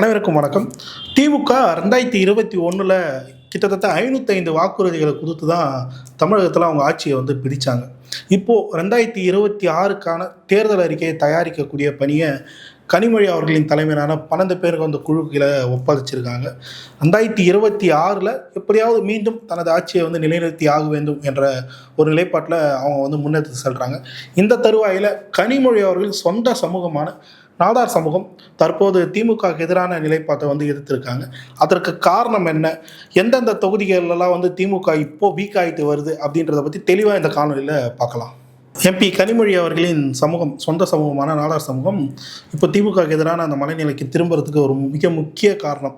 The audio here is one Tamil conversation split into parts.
அனைவருக்கும் வணக்கம். திமுக ரெண்டாயிரத்தி இருபத்தி ஒன்றில் கிட்டத்தட்ட ஐநூற்றைந்து வாக்குறுதிகளை கொடுத்து தான் தமிழகத்தில் அவங்க ஆட்சியை வந்து பிடித்தாங்க இப்போது ரெண்டாயிரத்தி இருபத்தி ஆறுக்கான தேர்தல் அறிக்கையை தயாரிக்கக்கூடிய பணியை கனிமொழி அவர்களின் தலைமையிலான பன்னெண்டு பேருக்கு அந்த குழுக்களை ஒப்படைச்சிருக்காங்க. ரெண்டாயிரத்தி இருபத்தி ஆறில் எப்படியாவது மீண்டும் தனது ஆட்சியை வந்து நிலைநிறுத்தி ஆக வேண்டும் என்ற ஒரு நிலைப்பாட்டில் அவங்க வந்து முன்னெடுத்து செல்கிறாங்க இந்த தருவாயில் கனிமொழி அவர்கள் சொந்த சமூகமான நாடார் சமூகம் தற்போது திமுகவுக்கு எதிரான நிலைப்பாட்டை வந்து எதிர்த்திருக்காங்க. அதற்கு காரணம் என்ன? எந்தெந்த தொகுதிகளெல்லாம் வந்து திமுக இப்போ வீக் ஆகிட்டு வருது அப்படின்றத பற்றி தெளிவாக இந்த காணொலியில் பார்க்கலாம். எம்பி கனிமொழி அவர்களின் சமூகம் சொந்த சமூகமான நாடார் சமூகம் இப்போ திமுகவுக்கு எதிரான அந்த மனநிலைக்கு திரும்புறதுக்கு ஒரு மிக முக்கிய காரணம்.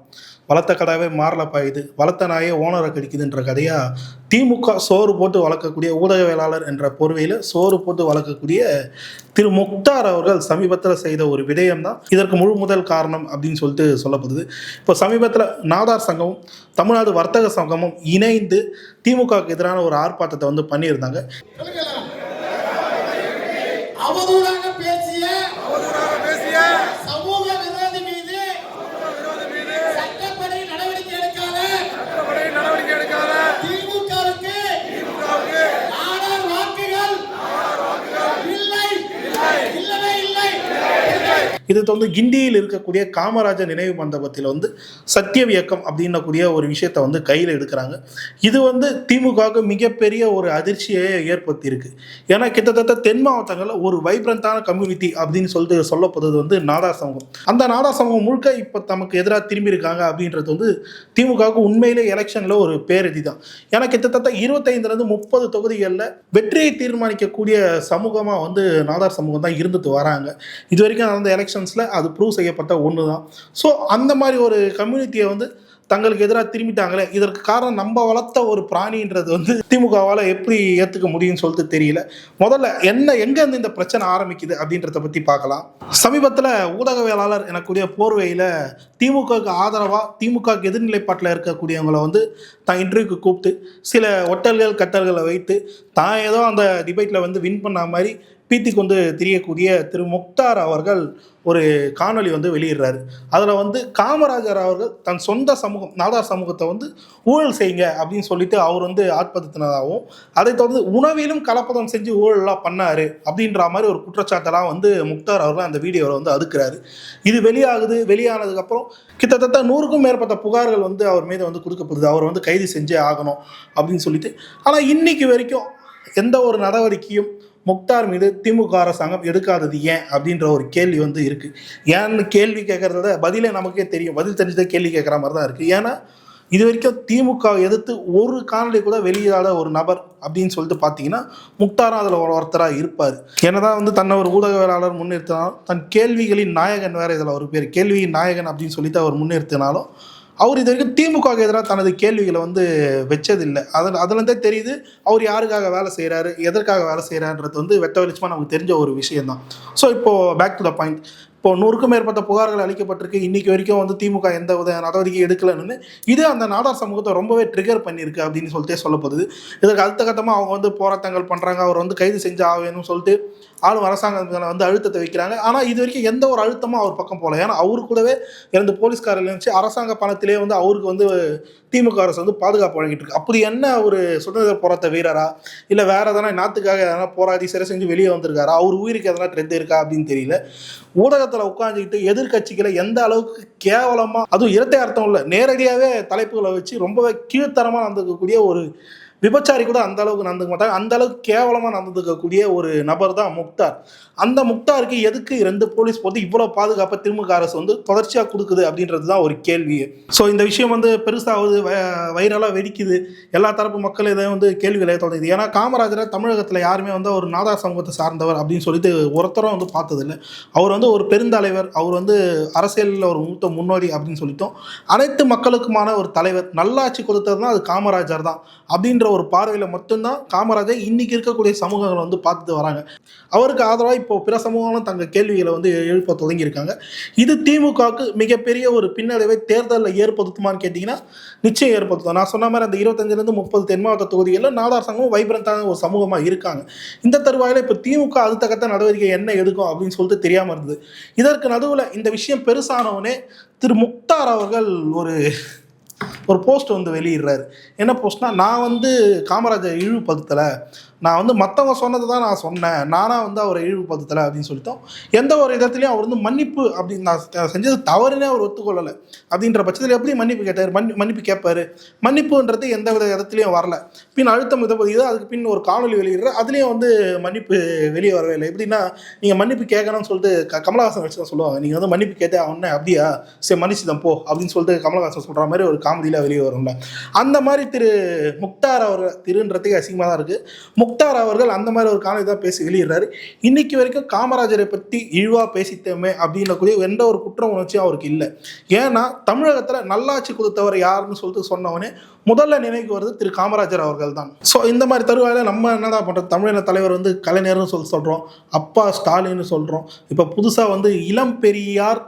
வளர்த்த கடாவே மாறல பாயுது. வளர்த்த நாயே ஓனரை கடிக்குதுன்ற கதையாக திமுக சோறு போட்டு வளர்க்கக்கூடிய ஊடகவியலாளர் என்ற போர்வையில் சோறு போட்டு வளர்க்கக்கூடிய திரு முக்தார் அவர்கள் சமீபத்தில் செய்த ஒரு விடயம் தான் இதற்கு முழு முதல் காரணம் அப்படின்னு சொல்லிட்டு சொல்லப்படுது. இப்போ சமீபத்தில் நாதார் சங்கமும் தமிழ்நாடு வர்த்தக சங்கமும் இணைந்து திமுகவுக்கு எதிரான ஒரு ஆர்ப்பாட்டத்தை வந்து பண்ணியிருந்தாங்க. அவதூறாக பேசிய அவதூறாக பேசிய சமூக விரோதி மீது விரோதி மீது சட்டப்படி நடவடிக்கை எடுக்காத சட்டப்படி நடவடிக்கை எடுக்காத திமுகவுக்கு திமுகவுக்கு நாடார் வாக்குகள் இல்லை இல்லவே இல்லை இது வந்து கிண்டியில் இருக்கக்கூடிய காமராஜர் நினைவு மண்டபத்தில் வந்து சத்தியம் இயக்கம் அப்படின்னக்கூடிய ஒரு விஷயத்தை வந்து கையில் எடுக்கிறாங்க. இது வந்து திமுகவுக்கு மிகப்பெரிய ஒரு அதிர்ச்சியை ஏற்படுத்தி இருக்கு ஏன்னா கிட்டத்தட்ட தென் மாவட்டங்களில் ஒரு வைப்ரண்டான கம்யூனிட்டி அப்படின்னு சொல்லிட்டு சொல்லப்படுறது வந்து நாடார் சமூகம். அந்த நாடா சமூகம் முழுக்க இப்போ தமக்கு எதிராக திரும்பி இருக்காங்க அப்படின்றது வந்து திமுகவுக்கு உண்மையிலே எலெக்ஷனில் ஒரு பேரதி தான் ஏன்னா கிட்டத்தட்ட இருபத்தைந்துலேருந்து முப்பது தொகுதிகளில் வெற்றியை தீர்மானிக்கக்கூடிய சமூகமாக வந்து நாடார் சமூகம் தான் இருந்துட்டு வராங்க. இது வரைக்கும் நடந்த எலெக்ஷன்ஸில் அது ப்ரூவ் செய்யப்பட்ட ஒன்று தான் ஸோ அந்த மாதிரி ஒரு கம்யூனிட்டியை வந்து தங்களுக்கு எதிராக திரும்பிட்டாங்களே இதற்கு காரணம் நம்ம வளர்த்த ஒரு பிராணின்றது வந்து திமுகவால் எப்படி ஏற்றுக்க முடியும்னு சொல்லிட்டு தெரியல. முதல்ல என்ன எங்கேருந்து இந்த பிரச்சனை ஆரம்பிக்குது அப்படின்றத பற்றி பார்க்கலாம். சமீபத்தில் ஊடகவியலாளர் எனக்கூடிய போர்வையில் திமுகவுக்கு ஆதரவாக திமுகவுக்கு எதிர்நிலைப்பாட்டில் இருக்கக்கூடியவங்களை வந்து தான் இன்டர்வியூக்கு கூப்பிட்டு சில ஒட்டல்கள் கட்டல்களை வைத்து தான் ஏதோ அந்த டிபேட்டில் வந்து வின் பண்ண மாதிரி பீத்தி கொண்டு திரியக்கூடிய திரு முக்தார் அவர்கள் ஒரு காணொளி வந்து வெளியிடுறாரு. அதில் வந்து காமராஜர் அவர்கள் தன் சொந்த சமூகம் நாடார் சமூகத்தை வந்து ஊழல் செய்யுங்க அப்படின்னு சொல்லிட்டு அவர் வந்து ஆட்படுத்தினதாகவும் அதை தொடர்ந்து உணவிலும் கலப்பதம் செஞ்சு ஊழலாம் பண்ணாரு அப்படின்ற மாதிரி ஒரு குற்றச்சாட்டெல்லாம் வந்து முக்தார் அவர்கள் அந்த வீடியோவில் வந்து அடுக்குறாரு இது வெளியாகுது வெளியானதுக்கப்புறம் கிட்டத்தட்ட நூறுக்கும் மேற்பட்ட புகார்கள் வந்து அவர் மீது வந்து கொடுக்கப்படுது. அவர் வந்து கைது செஞ்சே ஆகணும் அப்படின்னு சொல்லிட்டு. ஆனால் இன்னைக்கு வரைக்கும் எந்த ஒரு நடவடிக்கையும் முக்தார் மீது திமுக அரசாங்கம் எடுக்காதது ஏன் அப்படின்ற ஒரு கேள்வி வந்து இருக்குது ஏன்னு கேள்வி கேட்குறத பதிலே நமக்கே தெரியும். பதில் தெரிஞ்சதே கேள்வி கேட்குற மாதிரி தான் இருக்குது ஏன்னா இது வரைக்கும் திமுக எதிர்த்து ஒரு காணொலி கூட வெளியிடாத ஒரு நபர் அப்படின்னு சொல்லிட்டு பார்த்தீங்கன்னா முக்தாரும் அதில் ஒரு ஒருத்தராக இருப்பார். என்னதான் வந்து தன்னை ஒரு ஊடகவியலாளர் முன்னிறுத்தினாலும் தன் கேள்விகளின் நாயகன் வேறு இதில் ஒரு பேர். கேள்வியின் நாயகன் அப்படின்னு சொல்லிட்டு அவர் முன்னிறுத்தினாலும் அவர் இது வரைக்கும் திமுக எதிராக தனது கேள்விகளை வந்து வச்சதில்லை. அதில் அதுலேருந்தே தெரியுது அவர் யாருக்காக வேலை செய்கிறாரு எதற்காக வேலை செய்கிறாருன்றது வந்து வெட்ட வெளிச்சமாக நமக்கு தெரிஞ்ச ஒரு விஷயம்தான். ஸோ இப்போது பேக் டு த பாயிண்ட் இப்போ நூறுக்கும் மேற்பட்ட புகார்கள் அளிக்கப்பட்டிருக்கு. இன்னைக்கு வரைக்கும் வந்து திமுக எந்த வித நடவடிக்கை எடுக்கலன்னு இது அந்த நாடார் சமூகத்தை ரொம்பவே ட்ரிகர் பண்ணியிருக்கு அப்படின்னு சொல்லிட்டே சொல்லப்படுது இதற்கு அடுத்த கட்டமாக அவங்க வந்து போராட்டங்கள் பண்ணுறாங்க அவர் வந்து கைது செஞ்சு ஆகணும்னு சொல்லிட்டு ஆளும் அரசாங்கம் வந்து அழுத்தத்தை வைக்கிறாங்க. ஆனால் இது வரைக்கும் எந்த ஒரு அழுத்தமும் அவர் பக்கம் போகல. ஏன்னா அவரு கூடவே இரண்டு போலீஸ்காரர்கள் இருந்துச்சு. அரசாங்க பணத்திலே வந்து அவருக்கு வந்து திமுக அரசு வந்து பாதுகாப்பு வழங்கிட்டு இருக்கு. அப்படி என்ன ஒரு சுதந்திர போராட்ட வீரரா? இல்லை வேற எதனா நாட்டுக்காக எதனா போராடி சிறை செஞ்சு வெளியே வந்திருக்காரா? அவர் உயிருக்கு எதனா ட்ரெண்ட் இருக்கா அப்படின்னு தெரியல. ஊடகத்தில் உட்காந்துக்கிட்டு எதிர்க்கட்சிகளை எந்த அளவுக்கு கேவலமாக அதுவும் இரட்டை அர்த்தம் இல்லை நேரடியாகவே தலைப்புகளை வச்சு ரொம்பவே கீழ்த்தரமாக நடந்துக்கக்கூடிய ஒரு விபச்சாரி கூட அந்த அளவுக்கு நடந்துக்க மாட்டாங்க. அந்த அளவுக்கு கேவலமாக நடந்துக்கக்கூடிய ஒரு நபர் தான் முக்தார். அந்த முக்தாருக்கு எதுக்கு ரெண்டு போலீஸ் போட்டு இவ்வளோ பாதுகாப்பை திமுக அரசு வந்து தொடர்ச்சியாக கொடுக்குது அப்படின்றது தான் ஒரு கேள்வி. ஸோ இந்த விஷயம் வந்து பெருசாகுது வைரலாக வெடிக்குது. எல்லா தரப்பு மக்கள் இதை வந்து கேள்விகளை தொடங்குது. ஏன்னா காமராஜரை தமிழகத்தில் யாருமே வந்து ஒரு நாதார் சமூகத்தை சார்ந்தவர் அப்படின்னு சொல்லிட்டு ஒருத்தரும் வந்து பார்த்ததில்லை. அவர் வந்து ஒரு பெருந்தலைவர். அவர் வந்து அரசியலில் ஒரு மூத்த முன்னோடி அப்படின்னு சொல்லிட்டோம். அனைத்து மக்களுக்குமான ஒரு தலைவர். நல்லாட்சி கொடுத்ததுனா அது காமராஜர் தான். அப்படின்ற ஒரு பார்வையில் மட்டும்தான் காமராஜர் இன்றைக்கி இருக்கக்கூடிய சமூகங்களை வந்து பார்த்துட்டு வராங்க. அவருக்கு ஆதரவாக இப்போ பிற சமூகங்களும் தங்கள் கேள்விகளை வந்து எழுப்ப தொடங்கியிருக்காங்க. இது திமுகவுக்கு மிகப்பெரிய ஒரு பின்னடைவை தேர்தலில் ஏற்படுத்துமான்னு கேட்டிங்கன்னா நிச்சயம் ஏற்படுத்தும். நான் சொன்ன மாதிரி அந்த இருபத்தஞ்சிலேருந்து முப்பது தென் மாவட்ட தொகுதிகளில் நாடார் சங்கமும் வைப்ரண்டான ஒரு சமூகமாக இருக்காங்க. இந்த தருவாயில் இப்போ திமுக அடுத்த கட்ட நடவடிக்கை என்ன எடுக்கும் அப்படின்னு சொல்லிட்டு தெரியாமல் இருந்தது. இதற்கு நடுவில் இந்த விஷயம் பெருசானவனே திரு முக்தார் அவர்கள் ஒரு ஒரு போஸ்ட் வந்து வெளியிடுறாரு. என்ன போஸ்ட்னா நான் வந்து காமராஜர் இழிவுபடுத்தலை. நான் வந்து மற்றவங்க சொன்னதை தான் நான் சொன்னேன். நானாக வந்து அவரை இழிவுபடுத்தலை அப்படின்னு சொல்லிட்டோம். எந்த ஒரு இடத்துலையும் அவர் வந்து மன்னிப்பு அப்படின்னு நான் செஞ்சது தவறுனே அவர் ஒத்துக்கொள்ளலை. அப்படின்ற பட்சத்தில் எப்படி மன்னிப்பு கேட்டார்? மன்னி மன்னிப்பு கேட்பார். மன்னிப்புன்றது எந்த வித இடத்துலையும் வரல. பின் அழுத்தம் இதை இது அதுக்கு பின் ஒரு காணொலி வெளியிடுற அதுலேயும் வந்து மன்னிப்பு வெளியே வரவே இல்லை. எப்படின்னா நீங்கள் மன்னிப்பு கேட்கணும்னு சொல்லிட்டு க கமலஹாசன் வச்சு தான் சொல்லுவாங்க. நீங்கள் வந்து மன்னிப்பு கேட்டே அவனே அப்படியா? சரி மன்னிச்சுதான் போ அப்படின்னு சொல்லிட்டு கமலஹாசன் சொல்கிற மாதிரி ஒரு காமெடியில் வெளியே வரும்ல. அந்த மாதிரி திரு முக்தார் அவர் திருன்றதுக்கு அசிங்கமாக தான் இருக்குது முக்தார் அவர்கள் அந்த மாதிரி ஒரு காலம் தான் பேசி வெளியிடுறாரு. இன்னைக்கு வரைக்கும் காமராஜரை பற்றி இழிவாக பேசித்தோமே அப்படின்னக்கூடிய எந்த ஒரு குற்ற உணர்ச்சியும் அவருக்கு இல்லை. ஏன்னா தமிழகத்தில் நல்லாட்சி கொடுத்தவர் யாருன்னு சொல்லிட்டு சொன்னவனே முதல்ல நினைவுக்கு வருது திரு காமராஜர் அவர்கள் தான். ஸோ இந்த மாதிரி தருவாயில் நம்ம என்னடா பண்ணுறோம் தமிழின தலைவர் வந்து கலைஞர்னு சொல்லி சொல்கிறோம் அப்பா ஸ்டாலின்னு சொல்கிறோம் இப்போ புதுசாக வந்து இளம் பெரியார்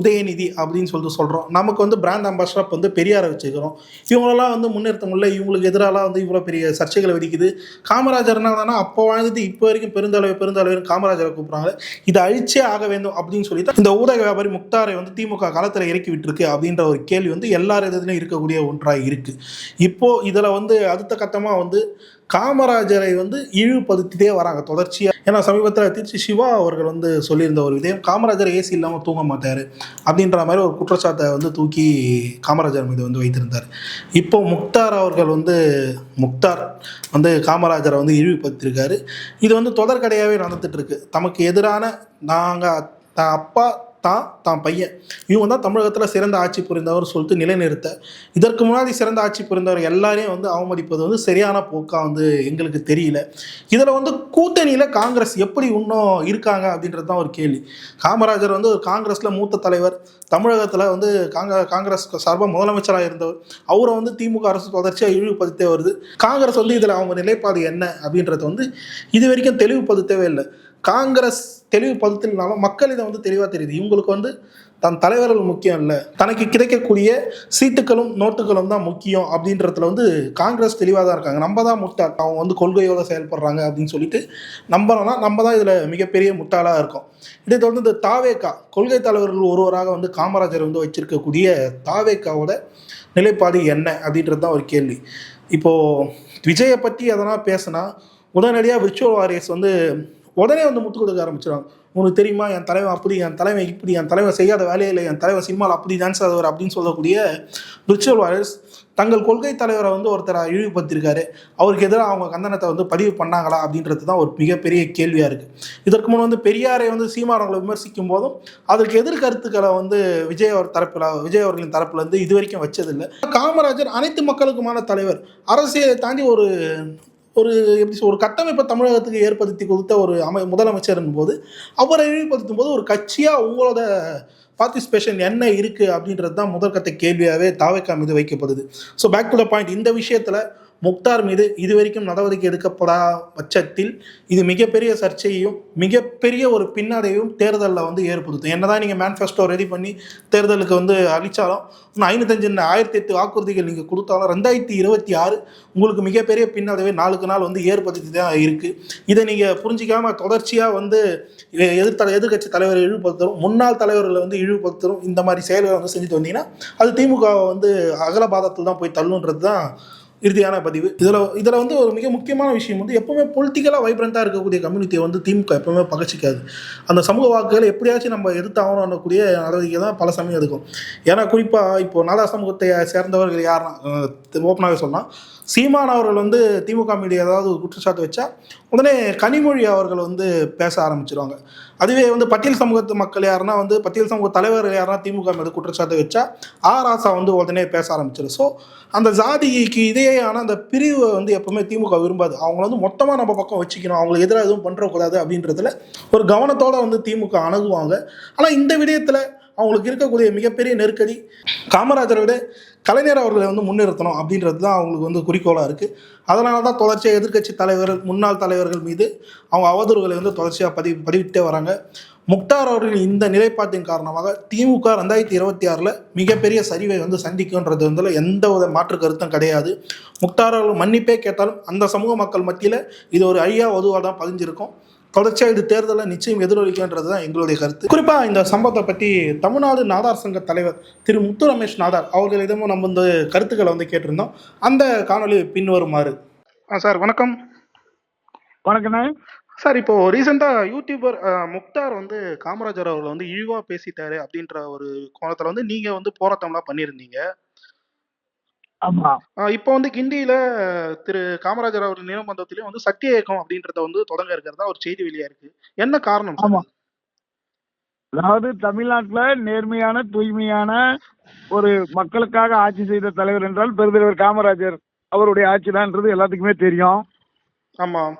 உதயநிதி அப்படின்னு சொல்லிட்டு சொல்கிறோம் நமக்கு வந்து பிராண்ட் அம்பாஸ்டர் வந்து பெரியாரை வச்சுக்கிறோம். இவங்களெல்லாம் வந்து முன்னிறுத்த முடியல இவங்களுக்கு எதிராலாம் வந்து இவ்வளோ பெரிய சர்ச்சைகளை வெடிக்குது காமராஜர் என்ன அப்போ வாழ்ந்துட்டு இப்போ வரைக்கும் பெருந்தலைவர் பெருந்தலைவர் காமராஜரை கூப்பிட்றாங்க. இதை அழிச்சே ஆக வேண்டும் அப்படின்னு சொல்லி தான் இந்த ஊடக வியாபாரி முக்தாரை வந்து திமுக காலத்தில் இறக்கி விட்டுருக்கு அப்படின்ற ஒரு கேள்வி வந்து எல்லார் இடத்துலையும் இருக்கக்கூடிய ஒன்றாக இருக்குது இப்போ இதில் வந்து அடுத்த கட்டமாக வந்து காமராஜரை வந்து இழிவுபடுத்திட்டே வராங்க தொடர்ச்சியாக ஏன்னா சமீபத்தில் திருச்சி சிவா அவர்கள் வந்து சொல்லியிருந்த ஒரு விதயம் காமராஜர் ஏசி இல்லாமல் தூங்க மாட்டார் அப்படின்ற மாதிரி ஒரு குற்றச்சாட்டை வந்து தூக்கி காமராஜர் மீது வந்து வைத்திருந்தார். இப்போ முக்தார் அவர்கள் வந்து முக்தார் வந்து காமராஜரை வந்து இழிவுபடுத்தியிருக்காரு. இது வந்து தொடர்கடையாகவே நடந்துட்டு இருக்கு. தமக்கு எதிரான நாங்கள் தான் அப்பா தான் தான் பையன். இவங்க தான் தமிழகத்தில் சிறந்த ஆட்சி புரிந்தவர் சொல்லிட்டு நிலைநிறுத்த. இதற்கு முன்னாடி சிறந்த ஆட்சி புரிந்தவர் எல்லாரையும் வந்து அவமதிப்பது வந்து சரியான போக்காக வந்து எங்களுக்கு தெரியல. இதில் வந்து கூட்டணியில் காங்கிரஸ் எப்படி இன்னும் இருக்காங்க அப்படின்றது தான் ஒரு கேள்வி. காமராஜர் வந்து ஒரு காங்கிரஸில் மூத்த தலைவர் தமிழகத்தில் வந்து காங்க காங்கிரஸ் சார்பாக முதலமைச்சராக இருந்தவர். அவரை வந்து திமுக அரசு தொடர்ச்சியாக இழிவுபடுத்தே வருது. காங்கிரஸ் வந்து இதில் அவங்க நிலைப்பாடு என்ன அப்படின்றத வந்து இது வரைக்கும் தெளிவுபடுத்தவே இல்லை. காங்கிரஸ் தெளிவுபடுத்தலினாலும் மக்கள் இதை வந்து தெளிவாக தெரியுது. இவங்களுக்கு வந்து தன் தலைவர்கள் முக்கியம் இல்லை. தனக்கு கிடைக்கக்கூடிய சீட்டுகளும் நோட்டுகளும் தான் முக்கியம் அப்படின்றதுல வந்து காங்கிரஸ் தெளிவாக தான் இருக்காங்க. நம்ம தான் முட்டா அவங்க வந்து கொள்கையோடு செயல்படுறாங்க அப்படின்னு சொல்லிட்டு நம்புறோம்னா நம்ம தான் இதில் மிகப்பெரிய முட்டாளாக இருக்கும். இதை தொடர்ந்து இந்த தாவேக்கா கொள்கை தலைவர்கள் ஒருவராக வந்து காமராஜர் வந்து வச்சிருக்கக்கூடிய தாவேக்காவோட நிலைப்பாடு என்ன அப்படின்றது தான் ஒரு கேள்வி. இப்போது விஜயை பற்றி எதனா பேசுனா உடனடியாக விர்ச்சுவல் வாரியர்ஸ் வந்து உடனே வந்து முத்து கொடுக்க ஆரம்பிச்சிடுவாங்க உனக்கு தெரியுமா என் தலைவன் அப்படி என் தலைவன் இப்படி என் தலைவன் செய்யாத வேலையில் என் தலைவன் சினிமாவில் அப்படி டான்ஸ் ஆதவர் அப்படின்னு சொல்லக்கூடிய விர்ச்சுவல் வாரியர்ஸ் தங்கள் கொள்கை தலைவரை வந்து ஒருத்தரை இழிவுபடுத்தியிருக்காரு. அவருக்கு எதிராக அவங்க கந்தனத்தை வந்து பதிவு பண்ணாங்களா அப்படின்றது தான் ஒரு மிகப்பெரிய கேள்வியாக இருக்குது இதற்கு முன் வந்து பெரியாரை வந்து சீமானவங்களை விமர்சிக்கும் போதும் அதற்கு எதிர்கருத்துக்களை வந்து விஜய் அவர் தரப்பில் விஜய் அவர்களின் தரப்புலேருந்து இது வரைக்கும் வச்சதில்லை. காமராஜர் அனைத்து மக்களுக்குமான தலைவர். அரசியலை தாண்டி ஒரு ஒரு எப்படி ஒரு கட்டமைப்பை தமிழகத்துக்கு ஏற்படுத்தி கொடுத்த ஒரு அமை முதலமைச்சர்னும் போது அவரை இழிவுபடுத்தும் போது ஒரு கட்சியாக உங்களோட பார்ட்டிசிபேஷன் என்ன இருக்குது அப்படின்றது தான் முதற்கட்ட கேள்வியாகவே தாவைக்கா மீது வைக்கப்படுது. So back to the point இந்த விஷயத்தில் முக்தார் மீது இதுவரைக்கும் நடவடிக்கை எடுக்கப்படா பட்சத்தில் இது மிகப்பெரிய சர்ச்சையையும் மிகப்பெரிய ஒரு பின்னடைவையும் தேர்தலில் வந்து ஏற்படுத்தும். என்னதான் நீங்கள் மேனிஃபெஸ்டோ ரெடி பண்ணி தேர்தலுக்கு வந்து அளித்தாலும் இன்னும் ஐநூத்தஞ்சு ஆயிரத்தி எட்டு வாக்குறுதிகள் நீங்கள் கொடுத்தாலும் ரெண்டாயிரத்தி இருபத்தி ஆறு உங்களுக்கு மிகப்பெரிய பின்னடைவை நாளுக்கு நாள் வந்து ஏற்படுத்தி தான் இருக்குது இதை நீங்கள் புரிஞ்சிக்காமல் தொடர்ச்சியாக வந்து எ- எதிர்த்தலை எதிர்க்கட்சி தலைவரை இழிவுபடுத்தரும் முன்னாள் தலைவர்களை வந்து இழிவுபடுத்தரும் இந்த மாதிரி செயல்களை வந்து செஞ்சுட்டு வந்தீங்கன்னா அது திமுக வந்து அகலபாதத்தில் தான் போய் தள்ளுன்றது தான் இறுதியான பதிவு. இதில் இதில் வந்து ஒரு மிக முக்கியமான விஷயம் வந்து எப்பவுமே பொலிட்டிக்கலாக வைப்ரண்ட்டாக இருக்கக்கூடிய கம்யூனிட்டியை வந்து திமுக எப்பவுமே பகச்சிக்காது. அந்த சமூக வாக்குகளை எப்படியாச்சும் நம்ம எதிர்த்தாகணும்னக்கூடிய நடவடிக்கை தான் பல சமயம் இருக்கும் ஏன்னா குறிப்பாக இப்போ நாடா சமூகத்தை சேர்ந்தவர்கள் யாருன்னா ஓப்பனாகவே சொல்லலாம். சீமான் அவர்கள் வந்து திமுக மீது ஏதாவது ஒரு குற்றச்சாட்டு வச்சா உடனே கனிமொழி அவர்கள் வந்து பேச ஆரம்பிச்சிருவாங்க. அதுவே வந்து பட்டியல் சமூகத்து மக்கள் யாருன்னா வந்து பட்டியல் சமூக தலைவர் யாருன்னா திமுக மீது குற்றச்சாட்டு வச்சா ஆ ராசா வந்து உடனே பேச ஆரம்பிச்சிடும் ஸோ அந்த ஜாதிக்கு இதேயான அந்த பிரிவை வந்து எப்பவுமே திமுக விரும்பாது. அவங்கள வந்து மொத்தமாக நம்ம பக்கம் வச்சுக்கணும். அவங்களுக்கு எதிராக எதுவும் பண்ணுறக்கூடாது அப்படின்றதுல ஒரு கவனத்தோடு வந்து திமுக அணுகுவாங்க. ஆனால் இந்த விடயத்தில் அவங்களுக்கு இருக்கக்கூடிய மிகப்பெரிய நெருக்கடி காமராஜரை விட கலைஞர் அவர்களை வந்து முன்னிறுத்தணும் அப்படின்றது தான் அவங்களுக்கு வந்து குறிக்கோளாக இருக்குது அதனால தான் தொடர்ச்சியாக எதிர்க்கட்சி தலைவர்கள் முன்னாள் தலைவர்கள் மீது அவங்க அவதூறுகளை வந்து தொடர்ச்சியாக பதி பதிவிட்டே வராங்க. முக்தார் அவர்களின் இந்த நிலைப்பாட்டின் காரணமாக திமுக ரெண்டாயிரத்தி இருபத்தி ஆறில் மிகப்பெரிய சரிவை வந்து சந்திக்கும்ன்றது வந்து எந்த வித மாற்று கருத்தும் கிடையாது. முக்தார் அவர்கள் மன்னிப்பே கேட்டாலும் அந்த சமூக மக்கள் மத்தியில் இது ஒரு ஐயா வதுவாக தான் பதிஞ்சிருக்கும். தொடர்ச்சியாக இது தேர்தலில் நிச்சயம் எதிரொலிக்குன்றது தான் எங்களுடைய கருத்து. குறிப்பாக இந்த சம்பவத்தை பற்றி தமிழ்நாடு நாதார் சங்க தலைவர் திரு முத்து ரமேஷ் நாதார் அவர்களிடமும் நம்ம இந்த கருத்துக்களை வந்து கேட்டிருந்தோம். அந்த காணொளி பின்வருமாறு. ஆ சார் வணக்கம். வணக்கண்ணே சார் இப்போ ரீசெண்டாக யூடியூபர் முக்தார் வந்து காமராஜர் அவர்களை வந்து இழிவாக பேசிட்டாரு அப்படின்ற ஒரு கோணத்தில் வந்து நீங்கள் வந்து போராட்டம்லாம் பண்ணியிருந்தீங்க. இப்போ வந்து கிண்டியில் திரு காமராஜர் அவர்கள் நிலமந்தத்திலையும் வந்து சத்திய இயக்கம் அப்படின்றத வந்து தொடங்க இருக்கிறதா ஒரு செய்தி வெளியாக இருக்கு என்ன காரணம்? ஆமா. அதாவது தமிழ்நாட்டுல நேர்மையான தூய்மையான ஒரு மக்களுக்காக ஆட்சி செய்த தலைவர் என்றால் பெருந்தலைவர் காமராஜர் அவருடைய ஆட்சிதான்ன்றது எல்லாத்துக்குமே தெரியும் ஆமாம்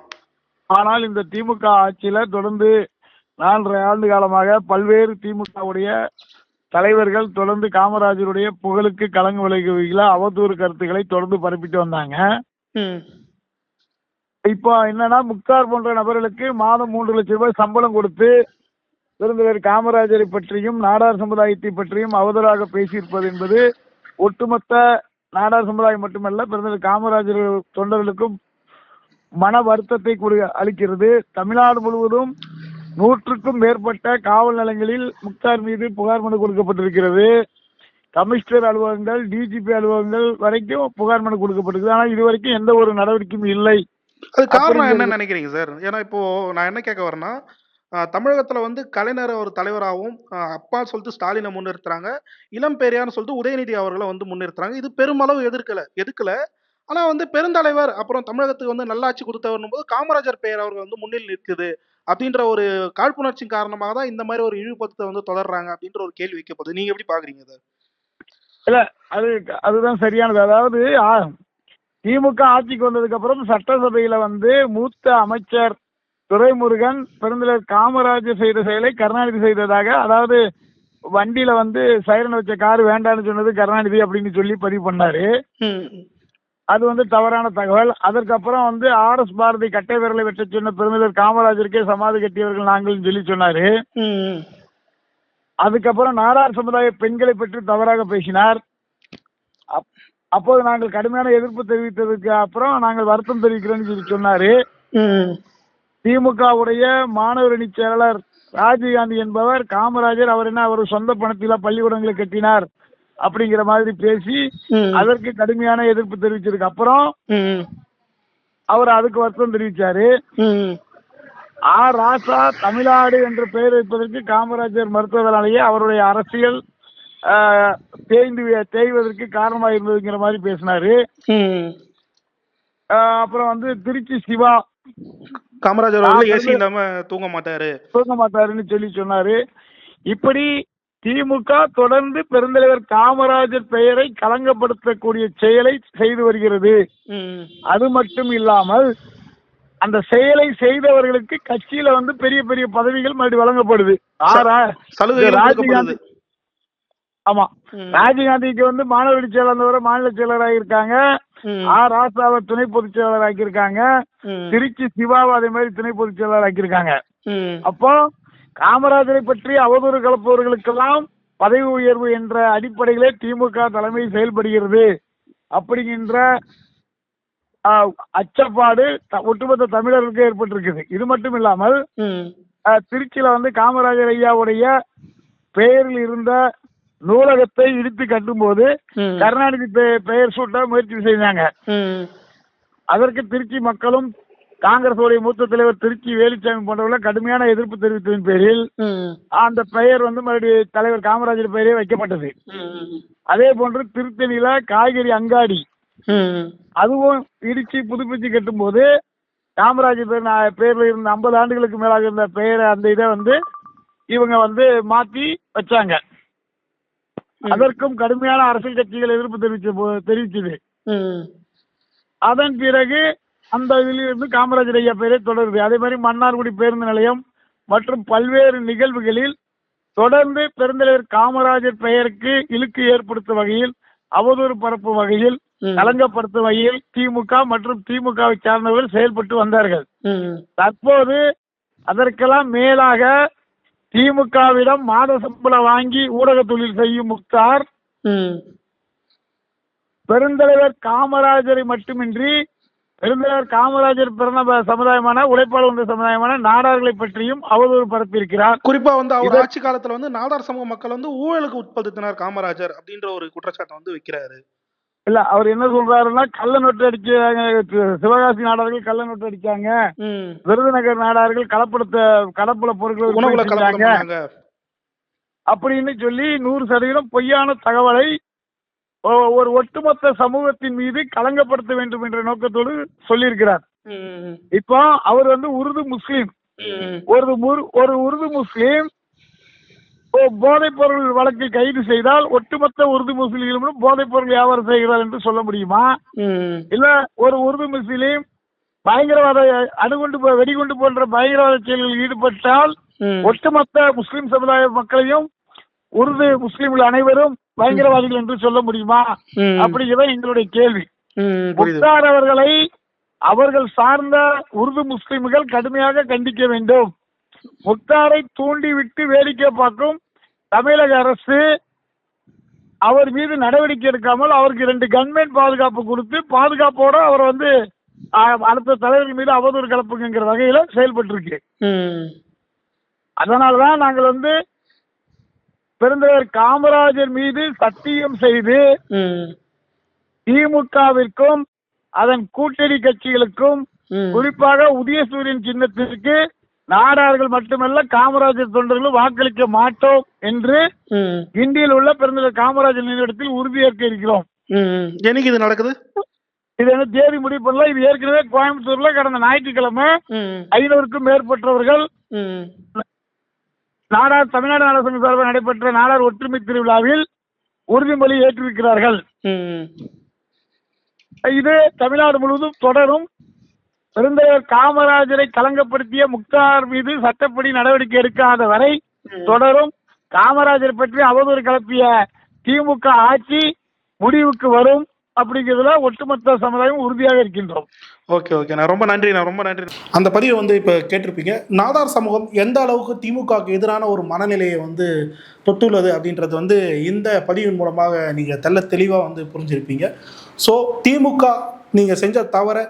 ஆனால் இந்த திமுக ஆட்சியில தொடர்ந்து நான்கரை ஆண்டு காலமாக பல்வேறு திமுகவுடைய தலைவர்கள் தொடர்ந்து காமராஜருடைய புகழுக்கு கலங்கு விளைவிக்கல அவதூறு கருத்துக்களை தொடர்ந்து பரப்பிட்டு வந்தாங்க. இப்போ என்னன்னா முக்தார் போன்ற நபர்களுக்கு மாதம் மூன்று லட்சம் ரூபாய் சம்பளம் கொடுத்து பெருந்தலைவர் காமராஜரை பற்றியும் நாடார் சமுதாயத்தை பற்றியும் அவதூறாக பேசியிருப்பது என்பது ஒட்டுமொத்த நாடார் சமுதாயம் மட்டுமல்ல பெருந்தலைவர் காமராஜர் தொண்டர்களுக்கும் மன வருத்தத்தை அளிக்கிறது. தமிழ்நாடு முழுவதும் நூற்றுக்கும் மேற்பட்ட காவல் நிலையங்களில் முக்தார் மீது புகார் மனு கொடுக்கப்பட்டிருக்கிறது. கமிஷனர் அலுவலகங்கள் டிஜிபி அலுவலகங்கள் வரைக்கும் புகார் மனு கொடுக்கப்பட்டிருக்கு ஆனால் இதுவரைக்கும் எந்த ஒரு நடவடிக்கையும் இல்லை. அது காரணம் என்ன நினைக்கிறீங்க சார்? ஏன்னா இப்போ நான் என்ன கேட்க வரேன்னா தமிழகத்துல வந்து கலைஞர் ஒரு தலைவராகவும் ஆஹ், அப்பா சொல்லிட்டு ஸ்டாலினை முன்னிறுத்துறாங்க. இளம் பெரியார்னு சொல்லிட்டு உதயநிதி அவர்களை வந்து முன்னிறுத்துறாங்க. இது பெருமளவு எதிர்க்கல எதுக்கல? ஆனா வந்து பெருந்தலைவர் அப்புறம் தமிழகத்துக்கு வந்து நல்லாட்சி கொடுத்தவர்னும் போது காமராஜர் பெயர் அவர்கள் வந்து முன்னில் நிற்குது. அப்படின்ற ஒரு காழ்ப்புணர்ச்சி காரணமாக தான் இந்த மாதிரி ஒரு இழிவுபடுத்த வந்து தொடர்றாங்க அப்படின்ற ஒரு கேள்வி வைக்கப்படுது நீங்க எப்படி பாக்குறீங்க சார் இல்ல அது அதுதான் சரியானது. அதாவது திமுக ஆட்சிக்கு வந்ததுக்கு அப்புறம் சட்டசபையில வந்து மூத்த அமைச்சர் துரைமுருகன் பெருந்தலைவர் காமராஜர் செய்த செயலை கருணாநிதி செய்ததாக அதாவது வண்டியில வந்து சைரன் வச்ச கார் வேண்டாம்னு சொன்னது கருணாநிதி அப்படின்னு சொல்லி பதிவு பண்ணாரு. அது வந்து தவறான தகவல். அதற்கப்புறம் வந்து ஆர் எஸ் பாரதி கட்டை விரலை வெட்ட சொன்ன பெருந்தலைவர் காமராஜருக்கே சமாதி கட்டியவர்கள் நாங்கள் சொல்லி சொன்னாரு. அதுக்கப்புறம் நாடார் சமுதாய பெண்களை பற்றி தவறாக பேசினார். அப்- அப்போது நாங்கள் கடுமையான எதிர்ப்பு தெரிவித்ததுக்கு அப்புறம் நாங்கள் வருத்தம் தெரிவிக்கிறோம்னு சொல்லி சொன்னாரு. திமுகவுடைய மாணவர் அணி செயலாளர் ராஜீவ்காந்தி என்பவர் காமராஜர் அவர் என்ன அவர் சொந்த பணத்தில பள்ளிக்கூடங்களை கட்டினார். அப்படிங்கிற மாதிரி பேசி அதற்கு கடுமையான எதிர்ப்பு தெரிவிச்சதுக்கு அப்புறம் அவர் அதுக்கு வருத்தம் தெரிவிச்சாரு. ஆர் ராசா தமிழ்நாடு என்ற பெயர் வைப்பதற்கு காமராஜர் மறுத்ததனாலேயே அவருடைய அரசியல் ஆஹ், தேய்ந்து தேய்வதற்கு காரணமாக இருந்ததுங்கிற மாதிரி பேசினாரு. ஆஹ், அப்புறம் வந்து திருச்சி சிவா. காமராஜர் ஏசி இல்லாம தூங்க மாட்டாரு. தூங்க மாட்டாருன்னு சொல்லி சொன்னாரு. இப்படி திமுக தொடர்ந்து பெருந்தலைவர் காமராஜர் பெயரை களங்கப்படுத்தக்கூடிய செயலை செய்து வருகிறது. அது மட்டும் இல்லாமல் அந்த செயலை செய்தவர்களுக்கு கட்சியில வந்து பெரிய பெரிய பதவிகள் மறுபடியும் வழங்கப்படுது. ஆறா? ராஜீவ்காந்தி கொடுக்கப்படுது. ஆமா. ராஜீவ்காந்திக்கு வந்து மாணவர் செயலாளர் மாநில செயலராக இருக்காங்க. ஆர் ராசாவை துணை பொதுச் செயலாளர் ஆக்கியிருக்காங்க. திருச்சி சிவாவை அதே மாதிரி துணை பொதுச் செயலாளர் ஆக்கியிருக்காங்க. அப்போ காமராஜரை பற்றி அவதூறு கலப்பவர்களுக்கெல்லாம் பதவி உயர்வு என்ற அடிப்படையிலே திமுக தலைமை செயல்படுகிறது அப்படிங்கின்ற அச்சப்பாடு ஒட்டுமொத்த தமிழர்களுக்கு ஏற்பட்டிருக்குது இது மட்டும் இல்லாமல் திருச்சியில வந்து காமராஜர் ஐயாவுடைய பெயரில் இருந்த நூலகத்தை இடித்து கட்டும்போது. கருணாநிதி பெயர் சூட்ட முயற்சி செய்தாங்க. அதற்கு திருச்சி மக்களும் காங்கிரஸுடைய மூத்த தலைவர் திருச்சி வேலுச்சாமி போன்றவர்கள் கடுமையான எதிர்ப்பு தெரிவித்ததன் பேரில். அந்த பெயர் வந்து மறுபடியும் தலைவர் காமராஜர் பெயரே வைக்கப்பட்டது. அதே போன்று திருத்தணியில காய்கறி அங்காடி. அதுவும் இடிச்சு புதுப்பிச்சு கட்டும்போது காமராஜர் பேர் பேர்ல இருந்த ஐம்பது ஆண்டுகளுக்கு மேலாக இருந்த பெயரை அந்த இதை வந்து இவங்க வந்து மாத்தி வச்சாங்க அதற்கும் கடுமையான அரசியல் கட்சிகள் எதிர்ப்பு தெரிவிச்ச தெரிவிச்சது. அதன் பிறகு அந்த இதிலிருந்து காமராஜர் ஐயா பெயரே தொடருது அதே மாதிரி மன்னார்குடி பேருந்து நிலையம் மற்றும் பல்வேறு நிகழ்வுகளில் தொடர்ந்து பெருந்தலைவர் காமராஜர் பெயருக்கு இழுக்கு ஏற்படுத்தும் வகையில் அவதூறு பரப்பும் வகையில் ம். களங்கப்படுத்தும் வகையில் திமுக மற்றும் திமுகவை சார்ந்தவர்கள் செயல்பட்டு வந்தார்கள். தற்போது அதற்கெல்லாம் மேலாக திமுகவிடம் மாத சம்பளம் வாங்கி ஊடக தொழில் செய்யும் முக்தார். பெருந்தலைவர் காமராஜரை மட்டுமின்றி பெருந்தலைவர் காமராஜர் பிறந்த சமுதாயமான உழைப்பாளர் வந்த சமுதாயமான நாடார்களை பற்றியும் அவதூறு பரப்பியிருக்கிறார். குறிப்பா வந்து அவர் ஆட்சி காலத்துல வந்து நாடார் சமூக மக்கள் வந்து ஊழலுக்கு உட்படுத்தினார் காமராஜர் அப்படின்ற ஒரு குற்றச்சாட்டை வந்து வைக்கிறாரு. இல்ல அவர் என்ன சொல்றாருன்னா கள்ள நோட்டு அடிச்சாங்க சிவகாசி நாடார்கள் கள்ள நோட்டு அடிச்சாங்க. விருதுநகர் நாடார்கள் கலப்படுத்த கலப்பட பொருட்களை அப்படின்னு சொல்லி நூறு சதவீதம் பொய்யான தகவலை ஒரு ஒட்டுமொத்த சமூகத்தின் மீது களங்கப்படுத்த வேண்டும் என்ற நோக்கத்தோடு சொல்லியிருக்கிறார். இப்போ அவர் வந்து உருது முஸ்லீம். ஒரு ஒரு உருது முஸ்லீம் போதைப் பொருள் வழக்கில் கைது செய்தால் ஒட்டுமொத்த உருது முஸ்லீம்களும் போதைப் பொருள் வியாபாரம் செய்கிறார் என்று சொல்ல முடியுமா. இல்ல ஒரு உருது முஸ்லீம் பயங்கரவாத அணுகுண்டு வெடிகுண்டு போன்ற பயங்கரவாத செயல்களில் ஈடுபட்டால். ஒட்டுமொத்த முஸ்லிம் சமுதாய மக்களையும் உருது முஸ்லிம்கள் அனைவரும் பயங்கரவாதிகள் என்று சொல்ல முடியுமா. அப்படிங்கிறத எங்களுடைய கேள்வி. முக்தார் அவர்களை அவர்கள் சார்ந்த உருது முஸ்லிம்கள் கடுமையாக கண்டிக்க வேண்டும். முக்தாரை தூண்டி விட்டு வேடிக்கை பார்க்கும் தமிழக அரசு அவர் மீது நடவடிக்கை எடுக்காமல் அவருக்கு ரெண்டு கன்மேன் பாதுகாப்பு கொடுத்து பாதுகாப்போட அவர் வந்து அடுத்த தலைவர்கள் மீது அவதூறு கலப்புங்கிற வகையில செயல்பட்டு இருக்கு. அதனாலதான் நாங்கள் வந்து பெருந்தலைவர் காமராஜர் மீது சத்தியம் செய்து. திமுகவிற்கும் அதன் கூட்டணி கட்சிகளுக்கும். குறிப்பாக உதயசூரியன் சின்னத்திற்கு நாடார்கள் மட்டுமல்ல காமராஜர் தொண்டர்களும் வாக்களிக்க மாட்டோம் என்று. கிண்டியில் உள்ள பெருந்தலைவர் காமராஜர் நினைவிடத்தில் உறுதியேற்க இருக்கிறோம். என்னைக்கு இது நடக்குது இது என்ன தேதி முடிவு பண்ணல இது ஏற்கனவே கோயம்புத்தூர்ல கடந்த ஞாயிற்றுக்கிழமை. ஐநூறுக்கும் மேற்பட்டவர்கள். நாடார் தமிழ்நாடு நாடார் சார்பில் நடைபெற்ற நாடார் ஒற்றுமை திருவிழாவில் உறுதிமொழி ஏற்றிருக்கிறார்கள். இது தமிழ்நாடு முழுவதும் தொடரும். பெருந்தலைவர் காமராஜரை களங்கப்படுத்திய முக்தார் மீது சட்டப்படி நடவடிக்கை எடுக்காத வரை தொடரும். காமராஜர் பற்றி அவதூறு கலப்பிய திமுக ஆட்சி முடிவுக்கு வரும். அப்படிங்கிறதுல ஒட்டுமொத்த சமுதாயம் உறுதியாக இருக்கின்றோம். Okay okay. நான் ரொம்ப நன்றி நான் ரொம்ப நன்றி. அந்த பதிவை வந்து இப்போ கேட்டிருப்பீங்க. நாதார் சமூகம் எந்த அளவுக்கு திமுகவுக்கு எதிரான ஒரு மனநிலையை வந்து தொட்டுள்ளது அப்படின்றது வந்து இந்த பதிவின் மூலமாக நீங்கள் தெல்ல தெளிவாக வந்து புரிஞ்சிருப்பீங்க. ஸோ திமுக நீங்கள் செஞ்ச தவறை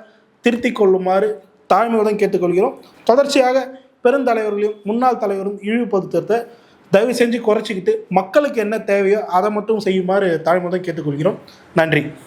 திருத்தி கொள்ளுமாறு தாழ்மையுடன் கேட்டுக்கொள்கிறோம். தொடர்ச்சியாக பெருந்தலைவர்களையும் முன்னாள் தலைவரும் இழிவுபடுத்துறத தயவு செஞ்சு குறைச்சிக்கிட்டு மக்களுக்கு என்ன தேவையோ அதை மட்டும் செய்யுமாறு தாழ்மையுடன் கேட்டுக்கொள்கிறோம். நன்றி.